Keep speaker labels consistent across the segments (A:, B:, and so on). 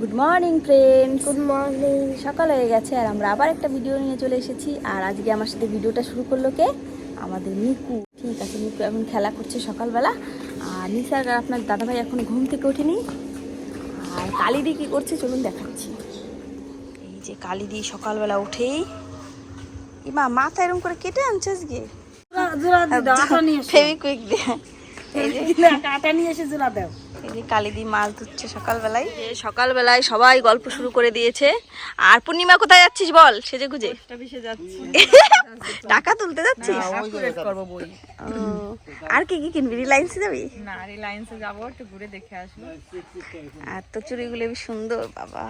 A: Good morning friends
B: good morning
A: সকাল হয়ে গেছে আর আমরা আবার একটা ভিডিও নিয়ে চলে এসেছি। আর আজকে আমার সাথে ভিডিওটা শুরু করল কে? আমাদের মিকু। ঠিক আছে মিকু এখন খেলা করছে সকালবেলা। আর নিসার আর আপনার দাদাভাই এখন ঘুম থেকে ওঠেনি। আর কালিদি কী করছে চলুন দেখাচ্ছি। এই যে কালিদি সকালবেলা উঠেই। ইমা মাথা এরকম করে কেটে আনছে আজকে ফেভিকুইক দিয়ে
B: কাটা নিয়ে এসে জোড়া দাও।
A: এই যে কালিদি মাছ ধুচ্ছে সকালবেলায়। যে সকালবেলায় সবাই গল্প শুরু করে দিয়েছে। আর পূর্ণিমা কোথায় যাচ্ছিস বল? সেজে গুজে।
B: যাচ্ছি
A: টাকা তুলতে যাচ্ছিস?
B: করব বই।
A: ও, আর কি কি কিনবি? রিলায়েন্সে যাবি?
B: না রিলায়েন্সে যাব একটু ঘুরে দেখে আসব।
A: আর তো চুরিগুলো বেশ সুন্দর বাবা।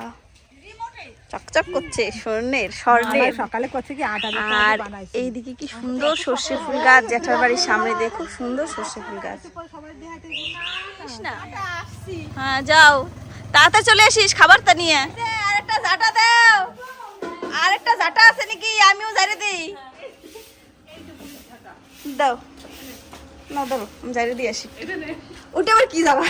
A: চকচক করছে স্বর্ণের স্বর্ণের।
B: সকালে করছে কি আটা
A: আর এইদিকে কি সুন্দর সর্ষে ফুল গাছ জ্যাঠার বাড়ির সামনে দিয়ে খুব সুন্দর সর্ষে ফুল গাছ। হ্যাঁ যাও। তাড়াতাড়ি চলে আসিস খাবারটা নিয়ে। আরেকটা জাটা দাও। আরেকটা জাটা আছে নাকি? আমিও জারে দিই। দাও। না দাও আমি জারে দিয়ে আসি। ওটা আবার কি যাবা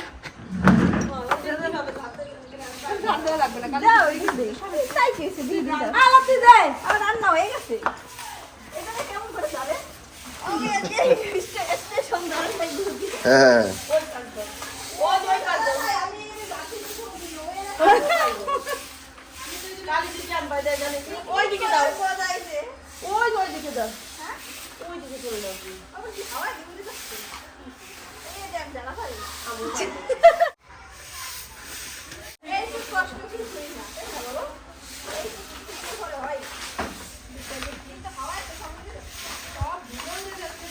A: রান্না হয়ে গেছে। কেমন করে যাবে?
C: হ্যাঁ
A: ওই যে ওই কাজ দাও। আমি বাকি কিছু করি না, ওই এলাকায় কালি দিকে আনবা, দেয় জানে কি? ওই দিকে দাও। ওই যে ওই দিকে দাও। ওই দিকে চলে দাও। এই দেখ, জ্বালা খাই। এই খুব কষ্ট কিছুই না, তাই না বলো? এই কিছু করে হয়। কিন্তু হাওয়ায় তো সঙ্গে সব জীবন হয়ে যাচ্ছে,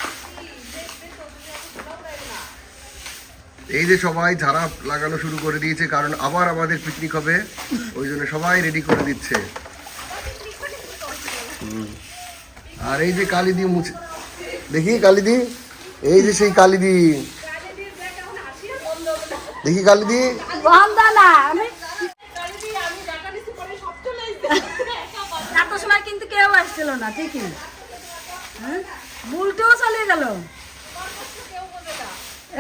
A: দেখবে তো, তুমি এত সোনাও দেয় না।
C: এই যে সবাই ঝাড়া লাগানো শুরু করে দিয়েছে, কারণ আবার আমাদের পিকনিক হবে। ওই জন্য সবাই রেডি করে দিচ্ছে। আর এই যে কালিদি মুছে দেখি কালিদি? এই যে সেই কালিদি। দেখি কালিদি।
B: কিন্তু কেউ আসছিল না, ঠিকই। হ্যাঁ? বুলটিও চলে গেল।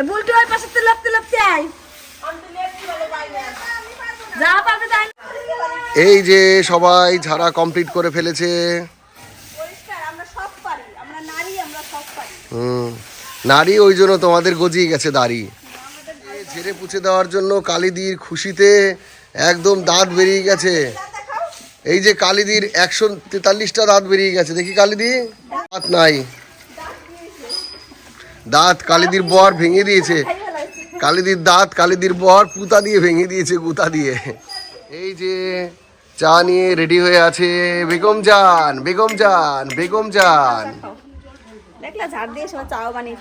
B: বুলটি ওই পাশে যা পাবে তাই।
C: এই যে সবাই ঝাড়া কমপ্লিট করে ফেলেছে।
A: পরিষ্কার আমরা সব পারি। আমরা নারী আমরা সব পারি।
C: হুম। নারী ওই জন্য তোমাদের গজিয়ে গেছে দাড়ি। এই ঝেড়ে পুছে দেওয়ার জন্য কালিদির খুশিতে একদম দাঁত বেরিয়ে গেছে। এই যে কালিদির একশো তেতাল্লিশটা দাঁত বেরিয়ে গেছে। দেখি কালিদি দাঁত নাই। দাঁত কালিদির বর ভেঙে দিয়েছে। কালিদির দাঁত কালিদির বর পুতা দিয়ে ভেঙে দিয়েছে গুতা দিয়ে। এই যে চা নিয়ে রেডি হয়ে আছে বেগম জান বেগম জান বেগম জান।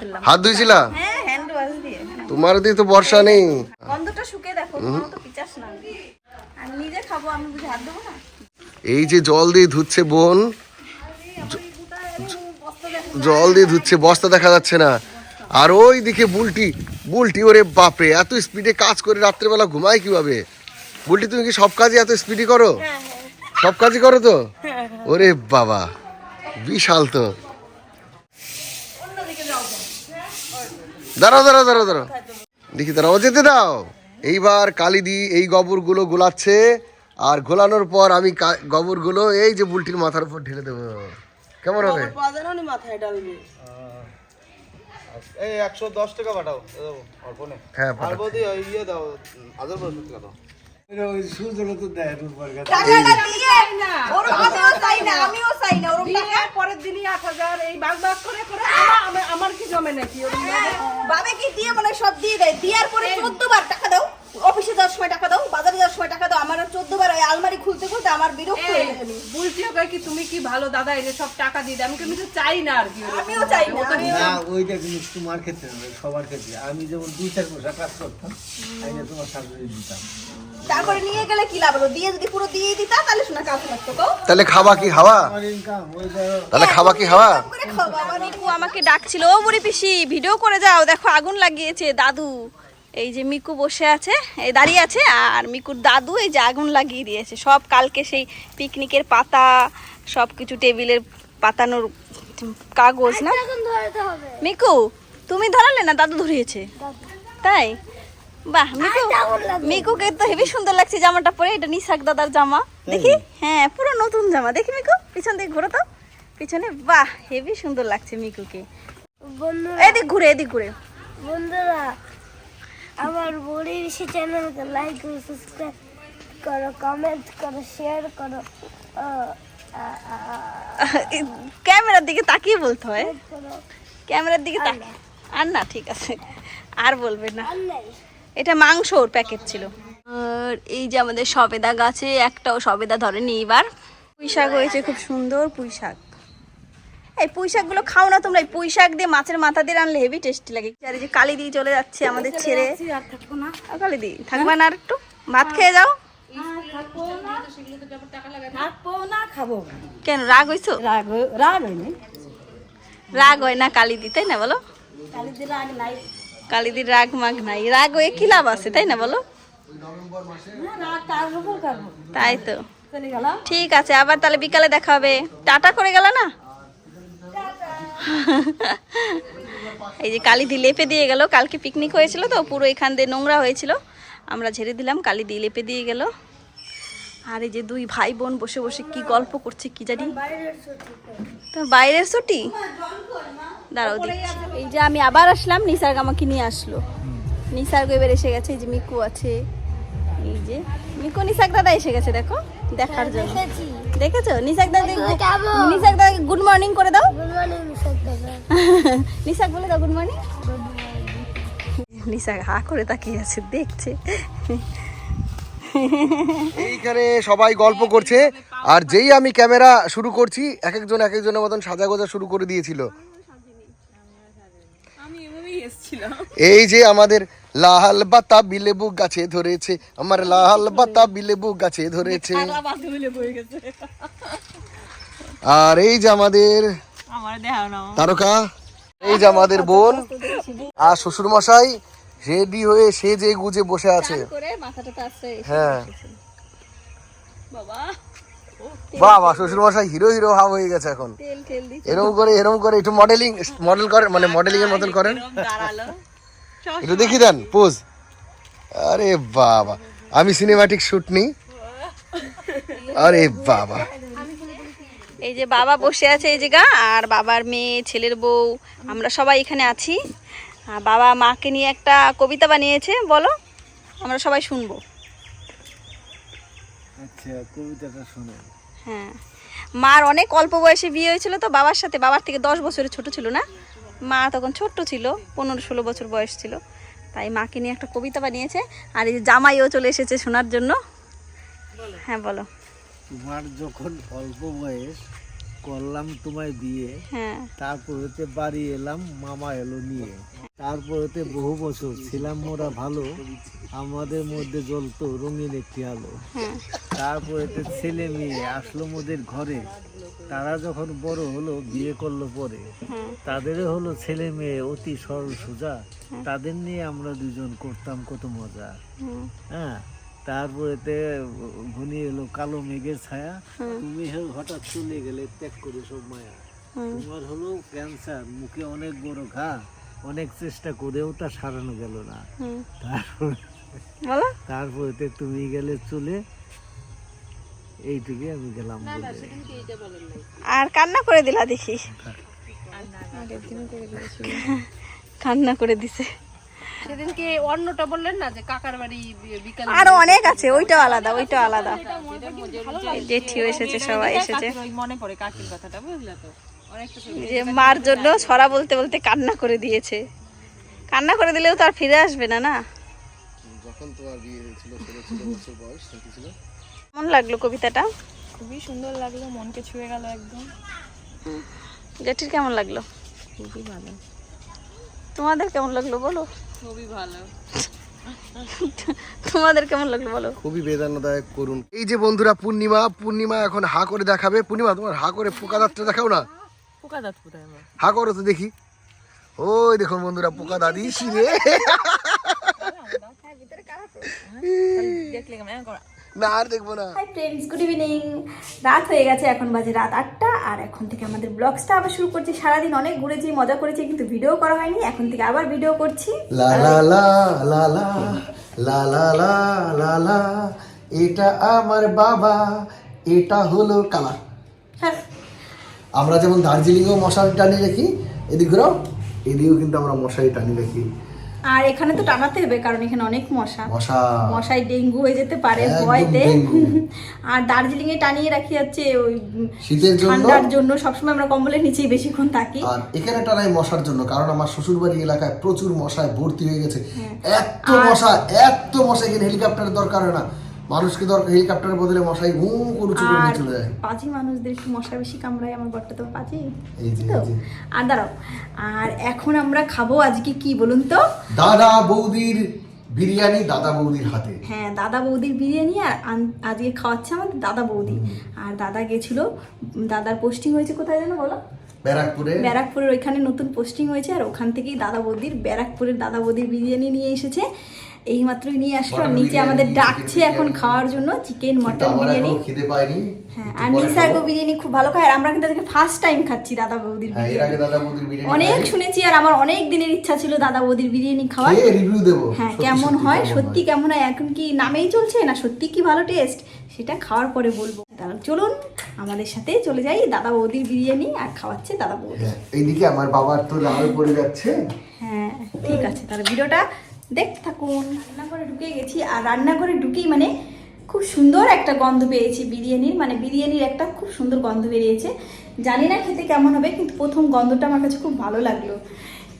A: ফেললাম।
C: হাত ধুইছিলা?
A: হ্যাঁ
C: তোমার দিয়ে তো বর্ষা নেই। এই যে জল দিয়ে ধুচ্ছে বোন জল দিয়ে ধুচ্ছে বস্তা দেখা যাচ্ছে না। আর ওই দিকে বুলটি বুলটি ওরে বাপরে এত স্পিডে কাজ করে রাত্রেবেলা ঘুমায় কীভাবে? বুলটি তুমি কি সব কাজই এত স্পিডে করো? সব কাজই করো তো? ওরে বাবা বিশাল তো। দাঁড়াও দাঁড়াও দাঁড়াও দাঁড়াও। দেখি দাঁড়াও যেতে দাও। এইবার কালি কালিদি এই গোবরগুলো গোলাচ্ছে আর গোলানোর পর আমি গোবরগুলো এই যে বুলটির মাথার উপর ঢেলে দেবো। কেমন হবে?
D: এই একশো দশ টাকা পাঠাও অল্প নে
C: হ্যাঁ।
D: ইয়ে দাও হাজার টাকা দাও
B: পরের দিনই হাজার এই করে করে আমার- কি জমে নাকি?
A: বাবে কি দিয়ে মানে সব দিয়ে দেয়। দেওয়ার পরে চোদ্দ বার টাকা দাও। অফিসে যাওয়ার সময় টাকা দাও বাজারে যাওয়ার সময় টাকা দাও আমার চোদ্দ বার ওই আলমারি খুলতে খুলতে আমার বিরক্ত হয়ে গেছে আমি।
B: কয় কি তুমি কি ভালো দাদা এনে সব টাকা দিয়ে দেয়? আমি কিন্তু চাই না আর কি
A: আমিও চাই না
E: ওইটা কিন্তু তোমার ক্ষেত্রে নয় সবার ক্ষেত্রে। আমি যেমন দুই চার পয়সা কাজ করতাম আমি তোমার শাশুড়ি দিতাম।
A: তারপরে নিয়ে গেলে কি লাভ হলো? দিয়ে যদি পুরো দিয়ে দিতা তাহলে শোনা কাজ লাগতো তো
C: তাহলে খাবা কি হাওয়া তাহলে খাবা কি হাওয়া
A: আমাকে ডাকছিল ও বুড়ি পিসি ভিডিও করে যাও দেখো আগুন লাগিয়েছে দাদু। এই যে মিকু বসে আছে এই দাঁড়িয়ে আছে আর মিকুর দাদু এই যে আগুন লাগিয়ে দিয়েছে। সব কালকে সেই পিকনিকের পাতা সব কিছু টেবিলের পাতানোর কাগজ না? মিকু তুমি ধরালে না দাদু ধরিয়েছে? তাই? বাহ মিকু মিকুকে তো হেবি সুন্দর লাগছে জামাটা পরে এটা নিশাক দাদার জামা। দেখি? হ্যাঁ পুরো নতুন জামা। দেখি মিকু পিছন দিকে ঘুরো তো। পিছনে বাহ হেবি সুন্দর লাগছে মিকুকে। এদিক ঘুরে এদিক ঘুরে।
F: বন্ধুরা আমার বড়ি ঋষি চ্যানেলকে লাইক করো সাবস্ক্রাইব করো কমেন্ট করো শেয়ার করো।
A: ক্যামেরার দিকে তাকিয়ে বলতে হয়। ক্যামেরার দিকে তাকিয়ে আর না ঠিক আছে। আর বলবে না। এটা মাংসর প্যাকেট ছিল। আর এই যে আমাদের সবেদা গাছে একটাও সবেদা ধরেনি এবার। পুঁই শাক হয়েছে খুব সুন্দর পুঁই শাক এই পুঁই শাকগুলো খাও না তোমরা। এই পুঁই শাক দিয়ে মাছের মাথা দিয়ে রানলে হেভি টেস্টি লাগে। আর এই যে কালি দিয়ে চলে যাচ্ছে আমাদের ছেড়ে।
B: আর থাকব না।
A: আর কালি দি থাকবে না আর একটু? ভাত খেয়ে যাও।
B: খাব
A: কেন রাগ হইছো?
B: রাগ রাগ হয়নি।
A: রাগ হয় না কালি দি তাই না বলো?
B: কালি দিয়ে রাগ নাই।
A: কালিদির রাগ মাগ নাই। রাগ হয়ে কি লাভ আছে তাই না বলো? তাই তো। ঠিক আছে আবার তাহলে বিকালে দেখা হবে। টাটা করে গেল না? এই যে কালিদি লেপে দিয়ে গেল। কালকে পিকনিক হয়েছিল তো, পুরো এখান দিয়ে নোংরা হয়েছিল। আমরা ঝেড়ে দিলাম কালিদি লেপে দিয়ে গেল। আর এই যে দুই ভাই বোন বসে বসে কি গল্প করছে কি জানি। তো বাইরের ছুটি? দাঁড়াও। এই যে আমি আবার আসলাম নিসার্গ আমাকে নিয়ে আসলো। নিসার্গ এবার এসে গেছে, এই যে মিকু আছে। এই যে মিকু নিসার্গ দাদা এসে গেছে দেখো দেখার জন্য।
F: দেখেছি।
A: দাদা? দাদা গুড মর্নিং করে দাও।
F: গুড মর্নিং মিস্টার দাদা।
A: নিসাক বলে দাও গুড মর্নিং নিসাক হা করে তাকিয়ে আছে দেখছে।
C: এইখানে সবাই গল্প করছে আর যেই আমি ক্যামেরা শুরু করছি এক একজন এক একজনের মতন সাজা গোজা শুরু করে দিয়েছিল। এই যে আমাদের লাল বাতা বিলেবু গাছে ধরেছে আমার লাল বাতা বিলেবু গাছে ধরেছে। আর এই যে আমাদের তারকা এই যে আমাদের বোন। আর শ্বশুর মশাই রেডি হয়ে সে যে গুজে বসে আছে। হ্যাঁ।
A: বাবা।
C: বাবা শ্বশুর মশাই হিরো হিরো ভাব হয়ে গেছে এখন। এরকম করে এরকম করে একটু মডেলিং মডেল করেন মানে মডেলিং এর মতন করেন। একটু দেখি দেন পোজ আরে বাবা আমি সিনেমাটিক শুট নিই আরে বাবা।
A: এই যে বাবা বসে আছে এই জায়গা আর বাবার মেয়ে ছেলের বউ আমরা সবাই এখানে আছি। বাবা মাকে নিয়ে একটা কবিতা বানিয়েছে বলো আমরা সবাই শুনব।
E: আচ্ছা কবিতাটা শোনো।
A: হ্যাঁ। মার অনেক অল্প বয়সে বিয়ে হয়েছিল তো বাবার সাথে, বাবার থেকে দশ বছরের ছোট ছিল না। মা তখন ছোট্ট ছিল, পনেরো ষোলো বছর বয়স ছিল। তাই মাকে নিয়ে একটা কবিতা বানিয়েছে। আর এই যে জামাইও চলে এসেছে শোনার জন্য। হ্যাঁ বলো।
E: যখন অল্প বয়স করলাম তোমায় বিয়ে
A: হ্যাঁ।
E: তারপর হতে বাড়ি এলাম মামা এলো নিয়ে। তারপর হতে বহু বছর ছিলাম মোরা ভালো আমাদের মধ্যে জ্বলতো রঙিন একটি আলো।
A: হ্যাঁ।
E: তারপর এতে ছেলে মেয়ে আসলো মোদের ঘরে। তারা যখন বড় হলো বিয়ে করল পরে।
A: হ্যাঁ।
E: তাদেরও হলো ছেলে মেয়ে অতি সরল সোজা। তাদের নিয়ে আমরা দুজন করতাম কত মজা। হ্যাঁ। তারপরেতে ঘনিয়ে এলো কালো মেঘের ছায়া।
A: হুম।
E: তুমি হঠাৎ চলে গেলে ত্যাগ করে সব মায়া। তোমার হলো ক্যান্সার মুখে অনেক বড় ঘা অনেক চেষ্টা করেও তা সারানো গেল না। তারপর তারপরেতে তুমি গেলে চলে এইটুকু আমি গেলাম বলে।
A: আর কান্না করে দিলা দেখি কান্না করে দিছে।
B: সেদিনকে অন্যটা বললেন না যে কাকার বাড়ি বিকালে
A: আরও অনেক আছে ওইটাও আলাদা ওইটাও আলাদা। জেঠিও এসেছে সবাই এসেছে।
B: মনে পড়ে কাকির কথাটা বুঝলে তো?
A: যে মার জন্য ছড়া বলতে বলতে কান্না করে দিয়েছে। কান্না করে দিলেও তো আর ফিরে আসবে না না?
C: যখন তোমার বিয়ে হয়েছিল বছর বয়স ছিল।
A: কেমন লাগল কবিতাটা?
B: খুবই সুন্দর লাগল মনকে ছুঁয়ে গেল একদম।
A: জেঠির কেমন লাগল?
B: খুবই ভালো।
A: তোমাদের কেমন লাগল বলো?
B: খুবই ভালো।
A: তোমাদের কেমন লাগল বলো?
C: খুবই বেদনাদায়ক করুন এই যে বন্ধুরা পূর্ণিমা পূর্ণিমা এখন হা করে দেখাবে। পূর্ণিমা তোমার হা করে পোকা দাঁতটা দেখাও না?
B: পোকা দাঁত কোথায়
C: হা করো তো দেখি। ওই দেখুন বন্ধুরা পোকা দাদি রে।
B: দেখলে কেমন? করা।
C: না আর দেখব না
A: হাই ফ্রেন্ডস গুড ইভিনিং রাত হয়ে গেছে এখন বাজে রাত আটটা আর এখন থেকে আমাদের ব্লগসটা আবার শুরু করছি সারাদিন অনেক ঘুরেছি মজা করেছি কিন্তু ভিডিও করা হয়নি এখন থেকে আবার ভিডিও করছি
C: লা লা লা লা লা লা লা লা লা লা এটা আমার বাবা এটা হলো কালা
A: হ্যাঁ
C: আমরা যেমন দার্জিলিংয়েও মশারি টানি রাখি এদিক ঘুরাও এদিকেও কিন্তু আমরা মশারি টানি রাখি
A: আর এখানে তো টানাতে হবে কারণ এখানে অনেক মশা।
C: মশাই
A: মশায় ডেঙ্গু হয়ে যেতে পারে ভয়তে। আর দার্জিলিং এ টানিয়ে রাখি যাচ্ছে ওই
C: শীতের জন্য?
A: ঠান্ডার জন্য সবসময় আমরা কম্বলের নিচেই বেশিক্ষণ থাকি।
C: আর এখানে টানাই মশার জন্য কারণ আমার শ্বশুরবাড়ি এলাকায় প্রচুর মশায় ভর্তি হয়ে গেছে। এত মশা এত মশা এখানে হেলিকপ্টারের দরকার হয় না। মানুষকে দরকার হেলিকপ্টারের বদলে মশাই ঘুম করে উঁচু করে চলে যায়।
A: পাজি মানুষদের কি মশা বেশি কামড়ায় আমার বরটা তো পাজি?
C: এই যে,
A: আর দাঁড়াও আর এখন আমরা খাব আজকে কি বলুন তো?
C: দাদা বৌদির বিরিয়ানি দাদা বৌদির হাতে।
A: হ্যাঁ দাদা বৌদির বিরিয়ানি আর আজকে খাওয়াচ্ছে আমাদের দাদা বৌদি। আর দাদা গেছিল দাদার পোস্টিং হয়েছে কোথায় যেন বলো?
C: ব্যারাকপুরে।
A: ব্যারাকপুরের ওইখানে নতুন পোস্টিং হয়েছে আর ওখান থেকেই দাদা বৌদির ব্যারাকপুরের দাদা বৌদির বিরিয়ানি নিয়ে এসেছে। এই মাত্রই নিয়ে আসলো আর
C: মটন
A: নিচে আমাদের ডাকছে এখন খাওয়ার জন্য চিকেন মটন বিরিয়ানি।
C: খিদে পাইনি
A: হ্যাঁ আর নিসার্গ। বিরিয়ানি খুব ভালো খায় আর আমরা কিন্তু আজকে ফার্স্ট টাইম খাচ্ছি দাদা বৌদির
C: হ্যাঁ
A: বিরিয়ানি।
C: দাদা বৌদির বিরিয়ানি
A: অনেক শুনেছি আর আমার অনেক দিনের ইচ্ছা ছিল দাদা বৌদির বিরিয়ানি খাওয়ার।
C: রিভিউ দেবো।
A: হ্যাঁ কেমন হয় সত্যি কেমন হয় এখন কি নামেই চলছে না সত্যি কি ভালো টেস্ট সেটা খাওয়ার পরে বলব। তাহলে চলুন আমাদের সাথে চলে যাই দাদা বৌদির বিরিয়ানি আর খাওয়াচ্ছে দাদা বৌদি।
C: হ্যাঁ, এইদিকে আমার বাবার তো লাল পড়ে যাচ্ছে।
A: হ্যাঁ ঠিক আছে তাহলে ভিডিওটা দেখতে থাকুন। রান্নাঘরে ঢুকে গেছি, আর রান্নাঘরে ঢুকেই মানে খুব সুন্দর একটা গন্ধ পেয়েছি বিরিয়ানির মানে বিরিয়ানির একটা খুব সুন্দর গন্ধ বেরিয়েছে। জানি না খেতে কেমন হবে, কিন্তু প্রথম গন্ধটা আমার কাছে খুব ভালো লাগল।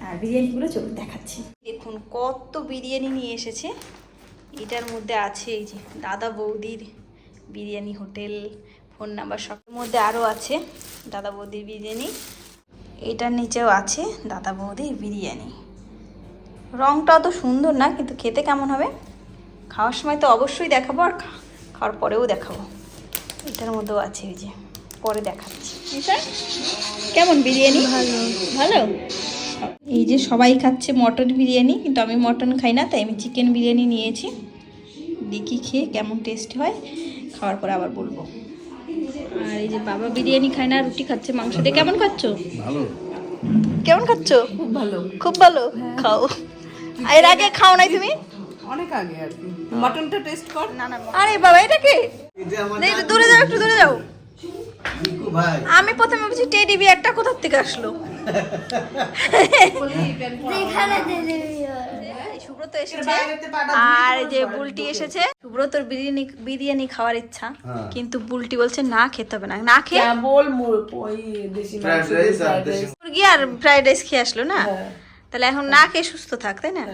A: আর বিরিয়ানিগুলো চলুন দেখাচ্ছি। দেখুন কত বিরিয়ানি নিয়ে এসেছে। এটার মধ্যে আছে এই যে দাদা বৌদির বিরিয়ানি হোটেল, ফোন নাম্বার সবের মধ্যে আরও আছে, দাদা বৌদির বিরিয়ানি। এটার নিচেও আছে দাদা বৌদির বিরিয়ানি। রংটা অত সুন্দর না কিন্তু খেতে কেমন হবে? খাওয়ার সময় তো অবশ্যই দেখাবো আর খাওয়ার পরেও দেখাবো। এটার মধ্যেও আছে ওই যে পরে দেখাচ্ছি। কেমন বিরিয়ানি? ভালো। ভালো? এই যে সবাই খাচ্ছে মটন বিরিয়ানি কিন্তু আমি মটন খাই না তাই আমি চিকেন বিরিয়ানি নিয়েছি। দেখি খেয়ে কেমন টেস্ট হয় খাওয়ার পরে আবার বলব। আর এই যে বাবা বিরিয়ানি খায় না রুটি খাচ্ছে মাংস দিয়ে কেমন খাচ্ছ?
C: ভালো।
A: কেমন খাচ্ছ? খুব ভালো। খুব ভালো? খাও। এর আগে খাও নাই তুমি?
B: অনেক আগে আর কি। মটনটা টেস্ট কর।
A: না না আরে বাবা এটা কে?
E: এটা
A: দূরে যাও একটু দূরে যাও। আমি প্রথমে ভাবছি টেডি বিয়ারটা কোথা থেকে আসলো? সুব্রত এসেছে। আর যে বুলটি এসেছে। সুব্রতর বিরিয়ানি বিরিয়ানি খাওয়ার ইচ্ছা। কিন্তু বুলটি বলছে না খেতে হবে না। না খেয়ে
B: বল
A: মুরগি আর ফ্রাইড রাইস খেয়ে আসলো না? তাহলে এখন না খেয়ে সুস্থ থাক তাই না?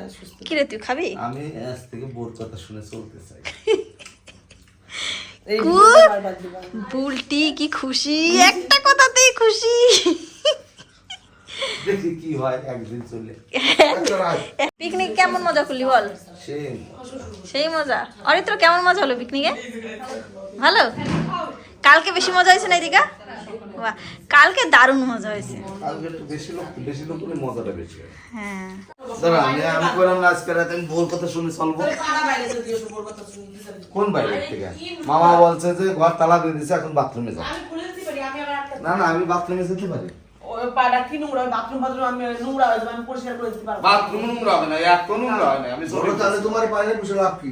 A: কিরে তুই খাবি?
E: আমি আজ থেকে বোর কথা শুনে চলতে চাই।
A: বুলটি কি খুশি? একটা কথাতেই খুশি।
E: দেখি কি হয় একদিন চলে।
A: পিকনিক কেমন মজা করলি বল? সেই মজা। অরিত্র কেমন মজা হলো পিকনিকে? ভালো? কালকে বেশি মজা হয়েছে না এদিকে? বাহ, কালকে দারুণ মজা হয়েছে।
E: আজকে একটু বেশি লোক বেশি লোক মজাটা বেশি হ্যাঁ। দাঁড়া আমি আমি করলাম না আজকে রাতে আমি বোর কথা শুনে চলবো। কোন বাইরে থেকে? মামা বলছে যে ঘর তালা দিয়ে দিছে এখন বাথরুমে যাও। না না আমি বাথরুমে যেতে পারি।
B: ওই পাড়া কি নোংরা বাথরুম বাথরুম আমি নোংরা হয়ে যাবে আমি পরিষ্কার করে দিতে পারব।
E: বাথরুম নোংরা হবে না এত নোংরা হয় না আমি
C: তাহলে তোমার পায়ে বসে লাভ কি?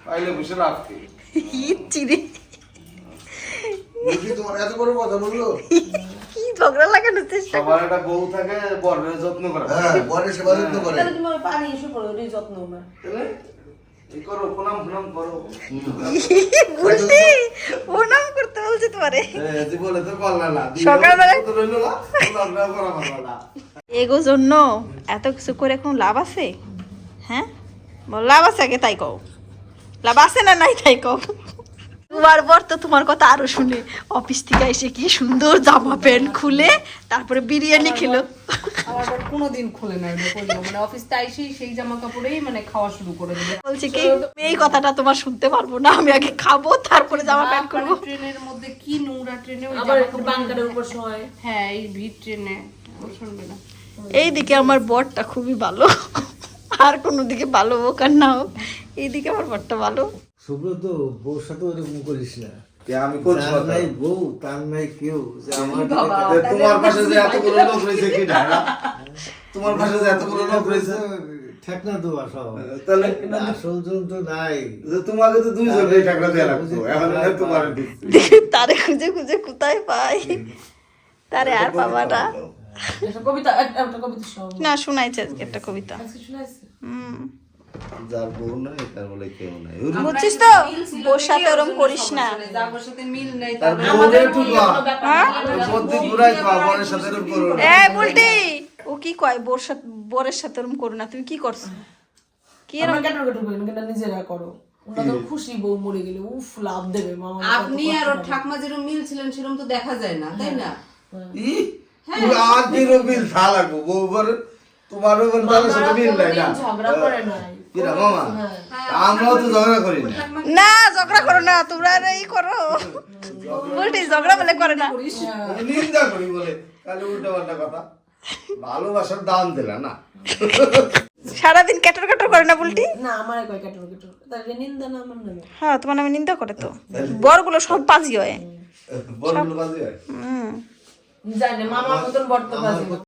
E: পাইলে বসে লাভ কি?
A: ইচ্ছি রে।
C: বুঝলি তোমার এত বড় কথা বলল?
A: কি ঝগড়া লাগানোর চেষ্টা
E: সবার একটা বউ থাকে বরের যত্ন করে।
C: হ্যাঁ বরে সেবা যত্ন করে।
B: তাহলে তুমি পানি এসে পড়ো ওই যত্ন না
E: করো? প্রণাম প্রণাম করো।
A: বুলটি প্রণাম করতে বলছে তোমারে।
E: তুই বলে তো করলে না।
A: সকালবেলায়-
E: তো রইল না প্রণাম করা ভালো না
A: এগো জন্য এত কিছু করে কোনো লাভ আছে? হ্যাঁ? লাভ আছে আগে তাই কও। লাভ আছে না নাই তাই কও? তোমার বর তো তোমার কথা আরও শুনে। অফিস থেকে এসে কি সুন্দর জামা প্যান্ট খুলে তারপরে বিরিয়ানি খেলো।
B: আমার কোনোদিন খুলে না এটা করল মানে অফিসটা এসেই সেই জামা কাপড়েই মানে খাওয়া শুরু করে দিবে।
A: বলছে কি এই কথাটা তোমার শুনতে পারব না আমি আগে খাব তারপরে জামা প্যান্ট করব
B: ট্রেনের মধ্যে কি নোংরা ট্রেনে ওই
G: আবার
B: জামা কাপড়
G: বাঙ্কারের উপর শোয়।
B: হ্যাঁ এই ভিড় ট্রেনে শুনবে না।
A: এইদিকে আমার বরটা খুবই ভালো। আর কোনো দিকে ভালো হোক আর না হোক এইদিকে আমার বরটা ভালো।
E: সুব্রত বউর সাথে ওরকম করিস না।
H: আমি
E: নাই বউ তার নাই কেউ। যে আমার
H: তোমার পাশে যে এতগুলো লোক রয়েছে কি ঢাকা তোমার পাশে যে এতগুলো লোক রয়েছে?
E: ঠেকনা
H: তাহলে
E: আসল জন তো নাই।
H: যে তোমাকে তো দুইজনকে টাকা দেওয়া লাগতো। এখন তোমার
A: তারে খুঁজে খুঁজে কোথায় পাই? তারে আর পাবা না।
G: কবিতা একটা একটা কবিতা
A: না শোনাইছে আজকে একটা কবিতা।
G: আজকে শোনাইছে?
A: হুম।
H: যার বউ নাই তার বলে কেউ নাই।
A: বুঝছিস তো? সাথে ওরম করিস না।
H: তার বউরে বুড়াই কর বরের সাথে এরকম করো না।
A: এ বুলটি ও কি কয়? সাথে বোরের সাথে ওরম করো না। তুমি কি করছ? কি
G: কেটর কেটর কেন নিজেরা করো? খুশি বউ মরে গেলে। উফ লাভ দেবে মামা।
B: আপনি আর ওর ঠাকমা যেরকম মিল ছিলেন সেরকম তো দেখা যায় না তাই না?
H: ই আর দিনও বিল থা লাগবো। বউ বর তোমার উপর তার সাথে মিল নাই না।
G: ঝগড়া করে নাই।
H: কিরা মামা আমরাও তো ঝগড়া করি না।
A: না ঝগড়া করো না তোমরা আর এই করো। বুলটি ঝগড়া বলে করে না।
H: নিন্দা করি বলে তাহলে উল্টো পাল্টা কথা। ভালোবাসার দাম দিলা না।
A: সারাদিন ক্যাটর ক্যাটর করে না বুলটি?
G: না আমার কয় কেটর কেটর তাহলে নিন্দা না আমার নামে।
A: হ্যাঁ তোমার নামে নিন্দা করে তো। বরগুলো সব পাজি হয়।
H: বড় বাজে হয়?
A: হুম।
G: জানি মামার মতন বর্তমান